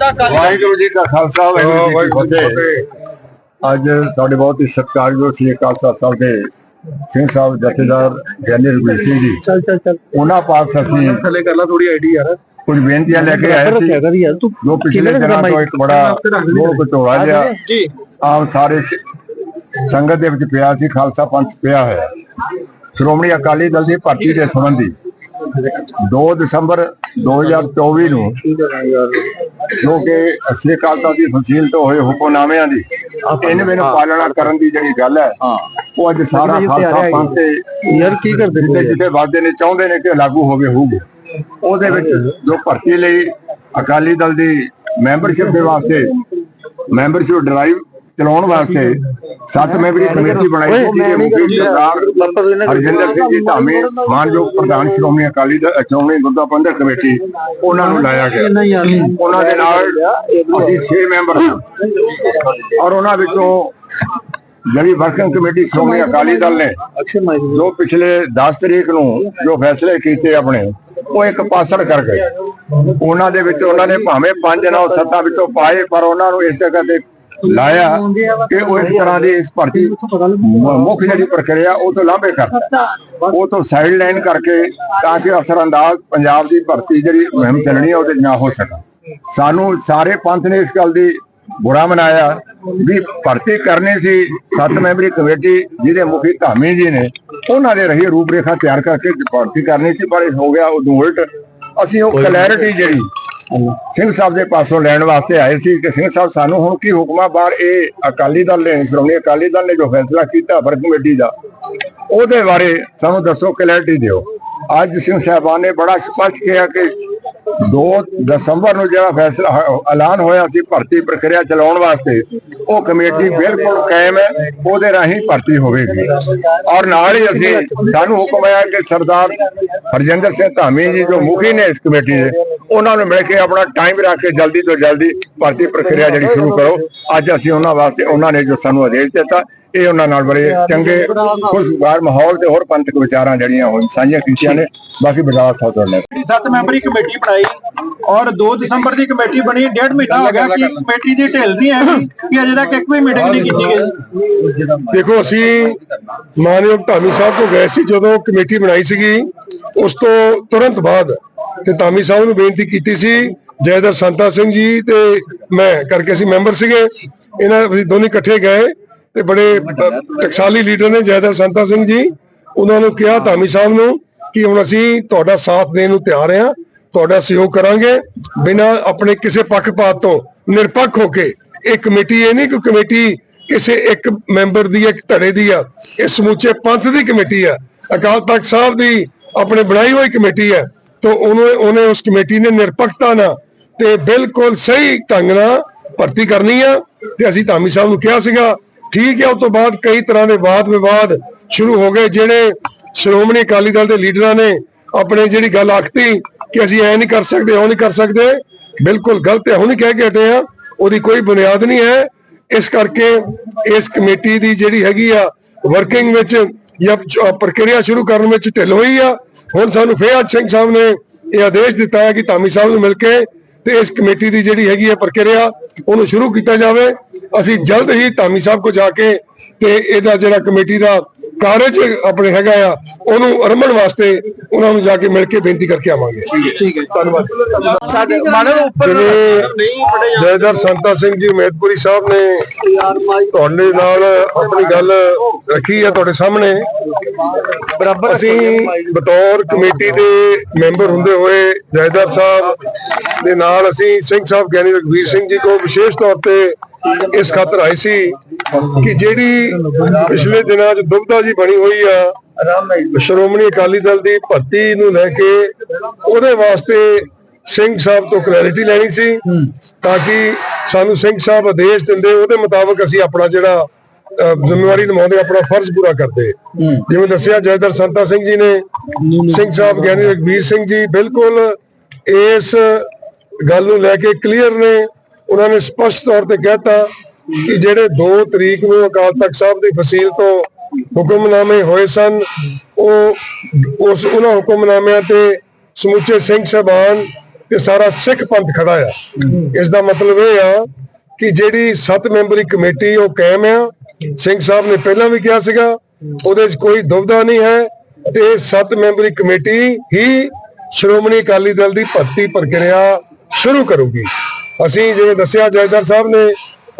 ਵਾਹਿਗੁਰੂ ਜੀ ਕਾ ਖਾਲਸਾ ਵਾਹਿਗੁਰੂ ਜੀ ਕੀ ਫਤਿਹ। ਅੱਜ ਸਾਡੇ ਬਹੁਤ ਹੀ ਸਤਿਕਾਰਯੋਗ ਸ੍ਰੀ ਅਕਾਲ ਤਖਤ ਸਾਹਿਬ ਦੇ ਸਿੰਘ ਸਾਹਿਬ ਜਥੇਦਾਰ ਗਿਆਨੀ ਰਘੁਵੀਰ ਸਿੰਘ ਜੀ। ਚੱਲ ਚੱਲ ਚੱਲ। ਉਹਨਾਂ ਪਾਸ ਅਸੀਂ ਥੱਲੇ ਕਰ ਲਾ ਥੋੜੀ ਆਈਡੀ ਯਾਰ। ਕੁਝ ਬੇਨਤੀਆਂ ਲੈ ਕੇ ਆਏ ਸੀ। ਜੋ ਪਿਛਲੇ ਦਿਨਾਂ ਤੋਂ ਇੱਕ ਬੜਾ ਲੋਕ ਘਟੋਲਾ ਜਿਹਾ ਜੀ। ਆਮ ਸਾਰੇ ਸੰਗਤ ਦੇ ਵਿੱਚ ਪਿਆ ਸੀ ਖਾਲਸਾ ਪੰਥ ਪਿਆ ਹੋਇਆ। ਸ਼੍ਰੋਮਣੀ ਅਕਾਲੀ ਦਲ ਦੀ ਭਰਤੀ ਦੇ ਸੰਬੰਧੀ 2 ਦਸੰਬਰ 2024 ਨੂੰ ਜੋ ਕਿ ਅਸਲੀ ਅਕਾਲ ਤਖਤ ਦੀ ਫਸੀਲ ਤੋਂ ਹੋਏ ਹੁਕਮਨਾਮਿਆਂ ਦੀ ਇਹਨਾਂ ਨੂੰ ਪਾਲਣਾ ਕਰਨ ਦੀ ਜਿਹੜੀ ਗੱਲ ਹੈ ਉਹ ਅੱਜ ਸਾਰਾ ਖਾਲਸਾ ਪੰਥ ਤੇ ਯਾਰ ਕੀ ਕਰਦੇ ਜਿੱਤੇ ਜਿੱਤੇ ਵਾਅਦੇ ਨੇ ਚਾਹੁੰਦੇ ਨੇ ਕਿ ਲਾਗੂ ਹੋਵੇ ਹੋਊਗੇ। ਉਹਦੇ ਵਿੱਚ ਜੋ ਭਰਤੀ ਲਈ ਅਕਾਲੀ ਦਲ ਦੀ ਮੈਂਬਰਸ਼ਿਪ ਦੇ ਵਾਸਤੇ ਮੈਂਬਰਸ਼ਿਪ ਡਰਾਈਵ ਚਲਾਉਣ ਵਾਸਤੇ ਸੱਤ ਮੈਂਬਰੀ ਕਮੇਟੀ ਬਣਾਈ ਸੀ ਸਰਦਾਰ ਹਰਜਿੰਦਰ ਸਿੰਘ ਜੀ ਧਾਮੀ ਮਾਨਯੋਗ ਪ੍ਰਧਾਨ ਸ਼੍ਰੋਮਣੀ ਅਕਾਲੀ ਦਲ ਸ਼੍ਰੋਮਣੀ ਗੁਰਦਾ ਪ੍ਰਬੰਧਕ ਕਮੇਟੀ ਉਹਨਾਂ ਨੂੰ ਲਾਇਆ ਗਿਆ। ਉਹਨਾਂ ਦੇ ਨਾਲ ਅਸੀਂ 6 ਮੈਂਬਰ ਔਰ ਉਹਨਾਂ ਵਿੱਚੋਂ ਜਿਹੜੀ ਵਰਕਿੰਗ ਕਮੇਟੀ ਸ਼੍ਰੋਮਣੀ ਅਕਾਲੀ ਦਲ ਨੇ ਜੋ। ਪਿਛਲੇ 10 ਤਰੀਕ ਨੂੰ ਜੋ ਫੈਸਲੇ ਕੀਤੇ ਆਪਣੇ ਉਹ ਇੱਕ ਪਾਸੜ ਕਰ ਗਏ। ਉਹਨਾਂ ਦੇ ਵਿੱਚ ਉਹਨਾਂ ਨੇ ਭਾਵੇਂ ਪੰਜ ਨੌ ਸੱਤਾ ਵਿੱਚੋਂ ਪਾਏ ਪਰ ਉਹਨਾਂ ਨੂੰ ਇਸ ਜਗ੍ਹਾ ਤੇ ਲਾਇਆ ਕਿ ਉਹ ਇੱਕ ਤਰ੍ਹਾਂ ਦੀ ਇਸ ਭਰਤੀ ਮੁੱਖ ਜਿਹੜੀ ਪ੍ਰਕਿਰਿਆ ਉਹ ਤੋਂ ਲਾਂਭੇ ਕਰ ਉਹ ਤੋਂ ਸਾਈਡ ਲਾਈਨ ਕਰਕੇ ਤਾਂ ਕਿ ਅਸਰਅੰਦਾਜ਼ ਪੰਜਾਬ ਦੀ ਭਰਤੀ ਜਿਹੜੀ ਮੁਹਿੰਮ ਚੱਲਣੀ ਹੈ ਉਹਦੇ ਨਾ ਹੋ ਸਕਾ ਸਾਨੂੰ ਸਾਰੇ ਪੰਥ ਨੇ ਇਸ ਗੱਲ ਦੀ ਬੁਰਾ ਮਨਾਇਆ ਵੀ ਭਰਤੀ ਕਰਨੀ ਸੀ ਸੱਤ ਮੈਂਬਰੀ ਕਮੇਟੀ ਜਿਹਦੇ ਮੁਖੀ ਧਾਮੀ ਜੀ ਨੇ ਉਹਨਾਂ ਦੇ ਰਹੀ ਰੂਪਰੇਖਾ ਤਿਆਰ ਕਰਕੇ ਭਰਤੀ ਕਰਨੀ ਸੀ ਪਰ ਇਹ ਹੋ ਗਿਆ ਉਦੋਂ ਉਲਟ। ਅਸੀਂ ਉਹ ਕਲੈਰਿਟੀ ਜਿਹੜੀ ਸਿੰਘ ਸਾਹਿਬ ਦੇ ਪਾਸੋਂ ਲੈਣ ਵਾਸਤੇ ਆਏ ਸੀ ਕਿ ਸਿੰਘ ਸਾਹਿਬ ਸਾਨੂੰ ਹੁਣ ਕੀ ਹੁਕਮਾਂ ਬਾਹਰ ਇਹ ਅਕਾਲੀ ਦਲ ਨੇ, ਸ਼੍ਰੋਮਣੀ ਅਕਾਲੀ ਦਲ ਨੇ ਜੋ ਫੈਸਲਾ ਕੀਤਾ, ਵਰਗ ਕਮੇਟੀ ਦਾ, ਉਹਦੇ ਬਾਰੇ ਸਾਨੂੰ ਦੱਸੋ ਕਲੈਰਿਟੀ ਦਿਓ। ਅੱਜ ਸਿੰਘ ਸਾਹਿਬਾਨ ਨੇ ਬੜਾ ਸਪਸ਼ਟ ਕਿਹਾ ਕਿ 2 ਦਸੰਬਰ ਨੂੰ ਜਿਹੜਾ ਫੈਸਲਾ ਐਲਾਨ ਹੋਇਆ ਸੀ ਭਰਤੀ ਪ੍ਰਕਿਰਿਆ ਚਲਾਉਣ ਵਾਸਤੇ, ਉਹ ਕਮੇਟੀ ਬਿਲਕੁਲ ਕਾਇਮ ਹੈ, ਉਹਦੇ ਰਾਹੀਂ ਭਰਤੀ ਹੋਵੇਗੀ। ਔਰ ਨਾਲ ਹੀ ਅਸੀਂ, ਸਾਨੂੰ ਹੁਕਮ ਆਇਆ ਕਿ ਸਰਦਾਰ ਹਰਜਿੰਦਰ ਸਿੰਘ ਧਾਮੀ ਜੀ ਜੋ ਮੁਖੀ ਨੇ ਇਸ ਕਮੇਟੀ ਦੇ, ਉਹਨਾਂ ਨੂੰ ਮਿਲ ਕੇ ਆਪਣਾ ਟਾਈਮ ਰੱਖ ਕੇ ਜਲਦੀ ਤੋਂ ਜਲਦੀ ਭਰਤੀ ਪ੍ਰਕਿਰਿਆ ਜਿਹੜੀ ਸ਼ੁਰੂ ਕਰੋ। ਅੱਜ ਅਸੀਂ ਉਹਨਾਂ ਵਾਸਤੇ, ਉਹਨਾਂ ਨੇ ਜੋ ਸਾਨੂੰ ਆਦੇਸ਼ ਦਿੱਤਾ ਇਹ ਉਹਨਾਂ ਨਾਲ ਬੜੇ ਚੰਗੇ ਖੁਸ਼ਗਵਾਰ ਮਾਹੌਲ ਤੇ ਹੋਰ ਪੰਥਕ ਵਿਚਾਰਾਂ ਜਿਹੜੀਆਂ ਹੁਣ ਸਾਂਝੀਆਂ ਕੀਤੀਆਂ ਨੇ ਬਾਕੀ ਬਜਾਵਾ ਸਾਹਿਬ ਤੁਹਾਡੇ ਸੱਤ ਮੈਂਬਰੀ ਕਮੇਟੀ ਬਣਾਈ ਔਰ 2 ਦਸੰਬਰ ਦੀ ਕਮੇਟੀ ਬਣੀ ਡੇਢ ਮਹੀਨਾ ਹੋ ਗਿਆ ਕਿ ਕਮੇਟੀ ਦੀ ਢਿੱਲ ਨਹੀਂ ਹੈ ਕਿ ਅਜੇ ਤੱਕ ਇੱਕ ਵੀ ਮੀਟਿੰਗ ਨਹੀਂ ਕੀਤੀ ਗਈ। ਦੇਖੋ ਅਸੀਂ ਮਾਨਯੋਗ ਧਾਮੀ ਸਾਹਿਬ ਤੋਂ ਗਏ ਸੀ ਜਦੋਂ ਕਮੇਟੀ ਬਣਾਈ ਸੀਗੀ। ਉਸ ਤੋਂ ਤੁਰੰਤ ਬਾਅਦ ਤੇ ਧਾਮੀ ਸਾਹਿਬ ਨੂੰ ਬੇਨਤੀ ਕੀਤੀ ਸੀ ਜੈਦਰ ਸੰਤਾ ਸਿੰਘ ਜੀ ਤੇ ਮੈਂ ਕਰਕੇ ਅਸੀਂ ਮੈਂਬਰ ਸੀਗੇ। ਇਹਨਾਂ ਅਸੀਂ ਦੋਨੇ ਇਕੱਠੇ ਗਏ। ਤੇ ਬੜੇ ਟਕਸਾਲੀ ਲੀਡਰ ਨੇ ਜੈਦਰ ਸੰਤਾ ਸਿੰਘ ਜੀ। ਉਹਨਾਂ ਨੂੰ ਕਿਹਾ ਧਾਮੀ ਸਾਹਿਬ ਨੂੰ ਕਿ ਹੁਣ ਅਸੀਂ ਤੁਹਾਡਾ ਸਾਥ ਦੇਣ ਨੂੰ ਤਿਆਰ ਹਾਂ, ਤੁਹਾਡਾ ਸਹਿਯੋਗ ਕਰਾਂਗੇ। ਬਿਨਾਂ ਆਪਣੇ ਕਿਸੇ ਪੱਖਪਾਤ ਤੋਂ ਨਿਰਪੱਖ ਹੋ ਕੇ ਇਹ ਕਮੇਟੀ, ਇਹ ਨਹੀਂ ਕਿ ਕਮੇਟੀ ਕਿਸੇ ਇੱਕ ਮੈਂਬਰ ਦੀ, ਇੱਕ ਧੜੇ ਦੀ ਆ। ਇਹ ਸਮੁੱਚੇ ਪੰਥ ਦੀ ਕਮੇਟੀ ਆ। ਅਕਾਲ ਤਖਤ ਸਾਹਿਬ ਦੀ ਆਪਣੇ ਬਣਾਈ ਹੋਈ ਕਮੇਟੀ ਹੈ ਤੋਂ ਉਹਨੇ ਉਹਨੇ ਉਸ ਕਮੇਟੀ ਨੇ ਨਿਰਪੱਖਤਾ ਨਾਲ ਤੇ ਬਿਲਕੁਲ ਸਹੀ ਢੰਗ ਨਾਲ ਭਰਤੀ ਕਰਨੀ ਆ। ਤੇ ਅਸੀਂ ਧਾਮੀ ਸਾਹਿਬ ਨੂੰ ਕਿਹਾ ਸੀਗਾ ਠੀਕ ਹੈ, ਉਸ ਤੋਂ ਬਾਅਦ ਕਈ ਤਰ੍ਹਾਂ ਦੇ ਵਾਦ ਵਿਵਾਦ ਸ਼ੁਰੂ ਹੋ ਗਏ, ਜਿਹੜੇ ਸ਼੍ਰੋਮਣੀ ਅਕਾਲੀ ਦਲ ਦੇ ਲੀਡਰਾਂ ਨੇ ਆਪਣੇ ਜਿਹੜੀ ਗੱਲ ਆਖਤੀ ਕਿ ਅਸੀਂ ਐ ਨਹੀਂ ਕਰ ਸਕਦੇ, ਉਹ ਨਹੀਂ ਕਰ ਸਕਦੇ, ਬਿਲਕੁਲ ਗਲਤ ਹੈ। ਹੁਣ ਕਹਿ ਕੇ ਹਟੇ ਆ ਉਹਦੀ ਕੋਈ ਬੁਨਿਆਦ ਨਹੀਂ ਹੈ। ਇਸ ਕਰਕੇ ਇਸ ਕਮੇਟੀ ਦੀ ਜਿਹੜੀ ਹੈਗੀ ਆ ਵਰਕਿੰਗ ਵਿੱਚ ਜਾਂ ਪ੍ਰਕਿਰਿਆ ਸ਼ੁਰੂ ਕਰਨ ਵਿੱਚ ਢਿੱਲ ਹੋਈ ਆ। ਹੁਣ ਸਾਨੂੰ ਫੇਰ ਸਿੰਘ ਸਾਹਿਬ ਨੇ ਇਹ ਆਦੇਸ਼ ਦਿੱਤਾ ਹੈ ਕਿ ਧਾਮੀ ਸਾਹਿਬ ਨੂੰ ਮਿਲ ਕੇ ਤੇ ਇਸ ਕਮੇਟੀ ਦੀ ਜਿਹੜੀ ਹੈਗੀ ਹੈ ਪ੍ਰਕਿਰਿਆ ਉਹਨੂੰ ਸ਼ੁਰੂ ਕੀਤਾ ਜਾਵੇ। ਅਸੀਂ ਜਲਦ ਹੀ ਧਾਮੀ ਸਾਹਿਬ ਕੋ ਜਾ ਕੇ ਤੇ ਇਹਦਾ ਜਿਹੜਾ ਕਮੇਟੀ ਦਾ ਕਾਰਜ ਆਪਣੇ ਹੈਗਾ ਆ ਉਹਨੂੰ ਅਰਮਣ ਵਾਸਤੇ ਉਹਨਾਂ ਨੂੰ ਜਾ ਕੇ ਮਿਲ ਕੇ ਬੇਨਤੀ ਕਰਕੇ ਆਵਾਂਗੇ। ਠੀਕ ਹੈ। ਧੰਨਵਾਦ। ਸਾਡੇ ਮਾਨੋ ਉੱਪਰ ਜਿਵੇਂ ਜੈਦਰ ਸੰਤਾ ਸਿੰਘ ਜੀ ਮਹਿਤਪੁਰੀ ਸਾਹਿਬ ਨੇ ਤੁਹਾਡੇ ਨਾਲ ਆਪਣੀ ਗੱਲ ਰੱਖੀ ਹੈ ਤੁਹਾਡੇ ਸਾਹਮਣੇ। ਬਰਾਬਰ ਅਸੀਂ ਬਤੌਰ ਕਮੇਟੀ ਦੇ ਮੈਂਬਰ ਹੁੰਦੇ ਹੋਏ ਜੈਦਰ ਸਾਹਿਬ ਦੇ ਨਾਲ ਅਸੀਂ ਸਿੰਘ ਸਾਹਿਬ ਗਿਆਨੀ ਰਘਵੀਰ ਸਿੰਘ ਜੀ ਕੋ ਵਿਸ਼ੇਸ਼ ਤੌਰ ਤੇ ਇਸ ਖਾਤਰ ਆਏ ਸੀ ਕਿ ਜਿਹੜੀ ਪਿਛਲੇ ਦਿਨਾਂ 'ਚ ਦੁਬਦਾ ਜੀ ਬਣੀ ਹੋਈ ਆ ਸ਼੍ਰੋਮਣੀ ਅਕਾਲੀ ਦਲ ਦੀ ਭਰਤੀ ਨੂੰ ਲੈ ਕੇ ਉਹਦੇ ਵਾਸਤੇ ਸਿੰਘ ਸਾਹਿਬ ਤੋਂ ਕਲੈਰਿਟੀ ਲੈਣੀ ਸੀ ਤਾਂ ਕਿ ਸਾਨੂੰ ਸਿੰਘ ਸਾਹਿਬ ਆਦੇਸ਼ ਦਿੰਦੇ ਉਹਦੇ ਮੁਤਾਬਕ ਅਸੀਂ ਆਪਣਾ ਜਿਹੜਾ ਜ਼ਿੰਮੇਵਾਰੀ ਨਿਭਾਉਂਦੇ ਆਪਣਾ ਫਰਜ਼ ਪੂਰਾ ਕਰਦੇ। ਜਿਵੇਂ ਦੱਸਿਆ ਜੈਦਰ ਸੰਤਾ ਸਿੰਘ ਜੀ ਨੇ ਸਿੰਘ ਸਾਹਿਬ ਗਿਆਨੀ ਰਘਬੀਰ ਸਿੰਘ ਜੀ ਬਿਲਕੁਲ ਇਸ ਗੱਲ ਨੂੰ ਲੈ ਕੇ ਕਲੀਅਰ ਨੇ। ਉਹਨਾਂ ਨੇ ਸਪਸ਼ਟ ਤੌਰ ਤੇ ਕਹਿਤਾ ਕਿ ਜਿਹੜੇ 2 ਤਰੀਕ ਨੂੰ ਅਕਾਲ ਤਖਤ ਸਾਹਿਬ ਦੀ ਫਸੀਲ ਤੋਂ ਹੁਕਮਨਾਮੇ ਹੋਏ ਸਨ ਉਹ ਉਸ ਉਹਨਾਂ ਹੁਕਮਨਾਮਿਆਂ ਤੇ ਸਮੁੱਚੇ ਸਿੰਘ ਸਾਹਿਬਾਨ ਤੇ ਸਾਰਾ ਸਿੱਖ ਪੰਥ ਖੜਾ ਆ। ਇਸ ਦਾ ਮਤਲਬ ਇਹ ਆ ਕਿ ਜਿਹੜੀ 7 ਮੈਂਬਰੀ ਕਮੇਟੀ ਉਹ ਕਾਇਮ ਆ ਸਿੰਘ ਸਾਹਿਬ ਨੇ ਪਹਿਲਾਂ ਵੀ ਕਿਹਾ ਸੀਗਾ, ਉਹਦੇ 'ਚ ਕੋਈ ਦੁਬਿਧਾ ਨਹੀਂ ਹੈ ਤੇ 7 ਮੈਂਬਰੀ ਕਮੇਟੀ ਹੀ ਸ਼੍ਰੋਮਣੀ ਅਕਾਲੀ ਦਲ ਦੀ ਭਰਤੀ ਪ੍ਰਕਿਰਿਆ ਸ਼ੁਰੂ ਕਰੂਗੀ। ਅਸੀਂ ਜਿਵੇਂ ਦੱਸਿਆ, ਜੈਦਰ ਸਾਹਿਬ ਨੇ,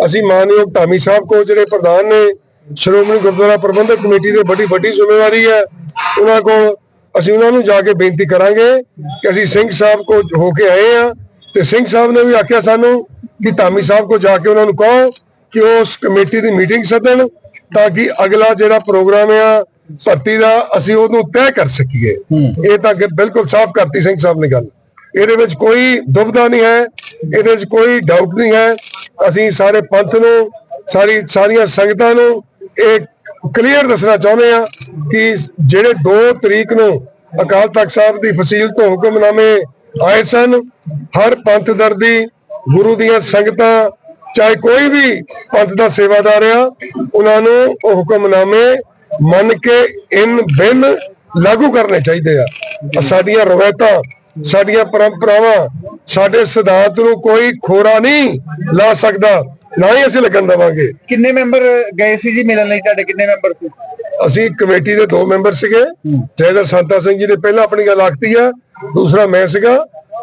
ਅਸੀਂ ਮਾਨਯੋਗ ਧਾਮੀ ਸਾਹਿਬ ਕੋ ਜਿਹੜੇ ਪ੍ਰਧਾਨ ਨੇ, ਸ਼੍ਰੋਮਣੀ ਗੁਰਦੁਆਰਾ ਪ੍ਰਬੰਧਕ ਕਮੇਟੀ ਦੇ ਵੱਡੀ ਵੱਡੀ ਜ਼ਿੰਮੇਵਾਰੀ ਹੈ। ਉਹਨਾਂ ਕੋਲ ਅਸੀਂ ਉਹਨਾਂ ਨੂੰ ਜਾ ਕੇ ਬੇਨਤੀ ਕਰਾਂਗੇ ਕਿ ਅਸੀਂ ਸਿੰਘ ਸਾਹਿਬ ਕੋ ਹੋ ਕੇ ਆਏ ਆ ਤੇ ਸਿੰਘ ਸਾਹਿਬ ਨੇ ਵੀ ਆਖਿਆ ਸਾਨੂੰ ਕਿ ਧਾਮੀ ਸਾਹਿਬ ਕੋ ਜਾ ਕੇ ਉਹਨਾਂ ਨੂੰ ਕਹੋ ਕਿ ਉਸ ਕਮੇਟੀ ਦੀ ਮੀਟਿੰਗ ਸੱਦਣ ਤਾਂ ਕਿ ਅਗਲਾ ਜਿਹੜਾ ਪ੍ਰੋਗਰਾਮ ਆ ਭਰਤੀ ਦਾ ਅਸੀਂ ਉਹਨੂੰ ਤੈਅ ਕਰ ਸਕੀਏ। ਇਹ ਤਾਂ ਬਿਲਕੁਲ ਸਾਫ਼ ਕਰਤੀ ਸਿੰਘ ਸਾਹਿਬ ਨੇ ਗੱਲ। ਇਹਦੇ ਵਿੱਚ ਕੋਈ ਦੁਬਿਧਾ ਨਹੀਂ ਹੈ ਇਹਦੇ ਵਿੱਚ ਕੋਈ ਡਾਊਟ ਨਹੀਂ ਹੈ। ਅਸੀਂ ਸਾਰੇ ਪੰਥ ਨੂੰ ਸਾਰੀ ਸਾਰੀਆਂ ਸੰਗਤਾਂ ਨੂੰ ਇਹ ਕਲੀਅਰ ਦੱਸਣਾ ਚਾਹੁੰਦੇ ਆ ਕਿ ਜਿਹੜੇ 2 ਤਰੀਕ ਨੂੰ ਅਕਾਲ ਤਖਤ ਸਾਹਿਬ ਦੀ ਫਸੀਲ ਤੋਂ ਹੁਕਮਨਾਮੇ ਆਏ ਸਨ ਹਰ ਪੰਥ ਦਰਦੀ ਗੁਰੂ ਦੀਆਂ ਸੰਗਤਾਂ ਚਾਹੇ ਕੋਈ ਵੀ ਪੰਥ ਦਾ ਸੇਵਾਦਾਰ ਆ ਉਹਨਾਂ ਨੂੰ ਉਹ ਹੁਕਮਨਾਮੇ ਮੰਨ ਕੇ ਇਨ ਬਿਨ ਲਾਗੂ ਕਰਨੇ ਚਾਹੀਦੇ ਆ। ਸਾਡੀਆਂ ਰਵਾਇਤਾਂ ਸਾਡੀਆਂ ਪਰੰਪਰਾਵਾਂ ਸਾਡੇ ਸਿਧਾਂਤ ਨੂੰ ਕੋਈ ਖੋਰਾ ਨਹੀਂ ਲਾ ਸਕਦਾ ਨਾ ਹੀ ਅਸੀਂ ਲੱਗਣ ਦੇਵਾਂਗੇ। ਕਿੰਨੇ ਮੈਂਬਰ ਗਏ ਸੀ ਜੀ ਮਿਲਣ ਲਈ ਤੁਹਾਡੇ? ਕਿੰਨੇ ਮੈਂਬਰ ਸੀ? ਅਸੀਂ ਕਮੇਟੀ ਦੇ ਦੋ ਮੈਂਬਰ ਸੀਗੇ। ਜੈਦਰ ਸੰਤਾ ਸਿੰਘ ਜੀ ਨੇ ਪਹਿਲਾਂ ਆਪਣੀ ਗੱਲ ਆਖਤੀ ਆ ਦੂਸਰਾ ਮੈਂ ਸੀਗਾ।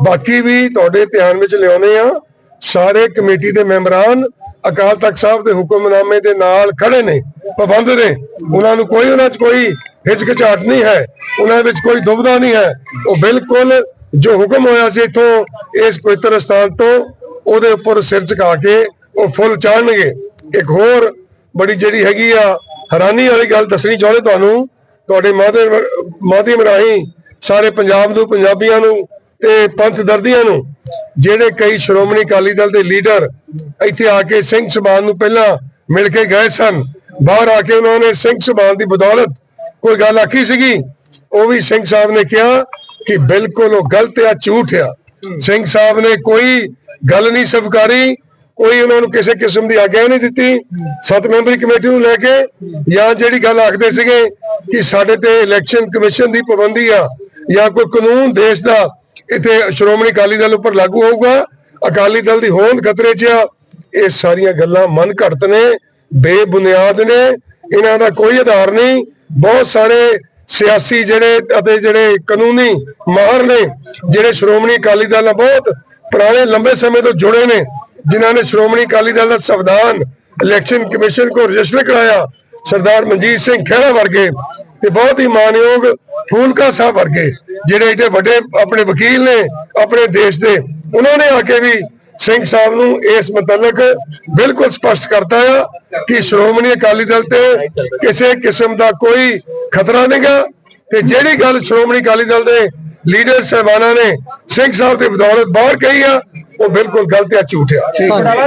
ਬਾਕੀ ਵੀ ਤੁਹਾਡੇ ਧਿਆਨ ਵਿੱਚ ਲਿਆਉਨੇ ਆ। ਸਾਰੇ ਕਮੇਟੀ ਦੇ ਮੈਂਬਰਾਂ ਅਕਾਲ ਤਖਤ ਸਾਹਿਬ ਦੇ ਹੁਕਮਨਾਮੇ ਦੇ ਨਾਲ ਖੜੇ ਨੇ ਪਾਬੰਦ ਨੇ। ਉਹਨਾਂ ਨੂੰ ਕੋਈ ਉਹਨਾਂ 'ਚ ਕੋਈ ਹਿਚਕਿਚਾਹਟ ਨਹੀਂ ਹੈ, ਉਹਨਾਂ ਵਿੱਚ ਕੋਈ ਦੁਬਿਧਾ ਨਹੀਂ ਹੈ। ਉਹ ਬਿਲਕੁਲ ਜੋ ਹੁਕਮ ਹੋਇਆ ਸੀ ਇਥੋਂ, ਇਸ ਪਵਿੱਤਰ ਸਥਾਨ ਤੋਂ, ਉਹਦੇ ਉੱਪਰ ਸਿਰ ਝੁਕਾ ਕੇ ਉਹ ਫੁੱਲ ਚਾੜਨਗੇ। ਇੱਕ ਹੋਰ ਬੜੀ ਜਿਹੜੀ ਹੈਗੀ ਆ, ਹੈਰਾਨੀ ਵਾਲੀ ਗੱਲ ਦੱਸਣੀ ਚਾਹੁੰਦੇ ਤੁਹਾਨੂੰ, ਤੁਹਾਡੇ ਮਾਧਿਅਮ ਮਾਧਿਅਮ ਰਾਹੀਂ ਸਾਰੇ ਪੰਜਾਬ ਨੂੰ, ਪੰਜਾਬੀਆਂ ਨੂੰ ਤੇ ਪੰਥ ਦਰਦੀਆਂ ਨੂੰ ਜਿਹੜੇ ਕਈ ਸ਼੍ਰੋਮਣੀ ਅਕਾਲੀ ਦਲ ਦੇ ਲੀਡਰ ਇੱਥੇ ਆ ਕੇ ਸਿੰਘ ਸਭਾਨ ਨੂੰ ਪਹਿਲਾਂ ਮਿਲ ਕੇ ਗਏ ਸਨ, ਬਾਹਰ ਆ ਕੇ ਉਹਨਾਂ ਨੇ ਸਿੰਘ ਸਭਾਨ ਦੀ ਬਦੌਲਤ ਕੋਈ ਗੱਲ ਆਖੀ ਸੀਗੀ? ਉਹ ਵੀ ਸਿੰਘ ਸਾਹਿਬ ਨੇ ਕਿਹਾ ਕਿ ਬਿਲਕੁਲ ਉਹ ਗਲਤ ਆ, ਝੂਠ ਆ। ਸਿੰਘ ਸਾਹਿਬ ਨੇ ਕੋਈ ਗੱਲ ਨਹੀਂ ਸਵਕਾਰੀ, ਕੋਈ ਉਹਨਾਂ ਨੂੰ ਕਿਸੇ ਕਿਸਮ ਦੀ ਆਗਿਆ ਨਹੀਂ ਦਿੱਤੀ। ਸੱਤ ਮੈਂਬਰੀ ਕਮੇਟੀ ਨੂੰ ਲੈ ਕੇ ਜਾਂ ਜਿਹੜੀ ਗੱਲ ਆਖਦੇ ਸੀਗੇ ਕਿ ਸਾਡੇ ਤੇ ਇਲੈਕਸ਼ਨ ਕਮਿਸ਼ਨ ਦੀ ਪਾਬੰਦੀ ਆ ਜਾਂ ਕੋਈ ਕਾਨੂੰਨ ਦੇਸ਼ ਦਾ ਇੱਥੇ ਸ਼੍ਰੋਮਣੀ ਅਕਾਲੀ ਦਲ ਉੱਪਰ ਲਾਗੂ ਹੋਊਗਾ। ਅਕਾਲੀ ਦਲ ਦੀ ਹੋਂਦ ਖਤਰੇ 'ਚ ਆ। ਇਹ ਸਾਰੀਆਂ ਗੱਲਾਂ ਮਨ ਘੜਤ ਨੇ, ਬੇਬੁਨਿਆਦ ਨੇ। ਇਹਨਾਂ ਦਾ ਕੋਈ ਆਧਾਰ ਨਹੀਂ। ਬਹੁਤ ਸਾਰੇ ਸਿਆਸੀ ਜਿਹੜੇ ਅਤੇ ਜਿਹੜੇ ਕਾਨੂੰਨੀ ਮਾਹਰ ਨੇ, ਜਿਹੜੇ ਸ਼੍ਰੋਮਣੀ ਅਕਾਲੀ ਦਲ ਨਾਲ ਬਹੁਤ ਪੁਰਾਣੇ, ਲੰਬੇ ਸਮੇਂ ਤੋਂ ਜੁੜੇ ਨੇ, ਜਿਨ੍ਹਾਂ ਨੇ ਸ਼੍ਰੋਮਣੀ ਅਕਾਲੀ ਦਲ ਦਾ ਸੰਵਿਧਾਨ, ਇਲੈਕਸ਼ਨ ਕਮਿਸ਼ਨ ਕੋ ਰਜਿਸਟਰ ਕਰਾਇਆ। ਸਰਦਾਰ ਮਨਜੀਤ ਸਿੰਘ ਖਹਿਰਾ ਵਰਗੇ ਤੇ ਬਹੁਤ ਹੀ ਮਾਨਯੋਗ ਫੂਲਕਾ ਸਾਹਿਬ ਵਰਗੇ ਜਿਹੜੇ ਏਡੇ ਵੱਡੇ ਆਪਣੇ ਵਕੀਲ ਨੇ, ਆਪਣੇ ਦੇਸ਼ ਦੇ, ਉਹਨਾਂ ਨੇ ਆ ਕੇ ਵੀ ਸਿੰਘ ਸਾਹਿਬ ਨੂੰ ਇਸ ਮੁਤਲਕ ਬਿਲਕੁਲ ਸਪਸ਼ਟ ਕਰਤਾ ਆ ਕਿ ਸ਼੍ਰੋਮਣੀ ਅਕਾਲੀ ਦਲ ਤੇ ਕਿਸੇ ਕਿਸਮ ਦਾ ਕੋਈ ਖਤਰਾ ਨਹੀਂਗਾ ਤੇ ਜਿਹੜੀ ਗੱਲ ਸ਼੍ਰੋਮਣੀ ਅਕਾਲੀ ਦਲ ਦੇ ਲੀਡਰ ਸਹਿਬਾਨਾਂ ਨੇ, ਸਿੰਘ ਸਾਹਿਬ ਦੇ ਬਦੌਲਤ ਬਾਹਰ ਕਹੀ ਆ, ਉਹ ਬਿਲਕੁਲ ਗਲਤ ਆ, ਝੂਠ ਆ।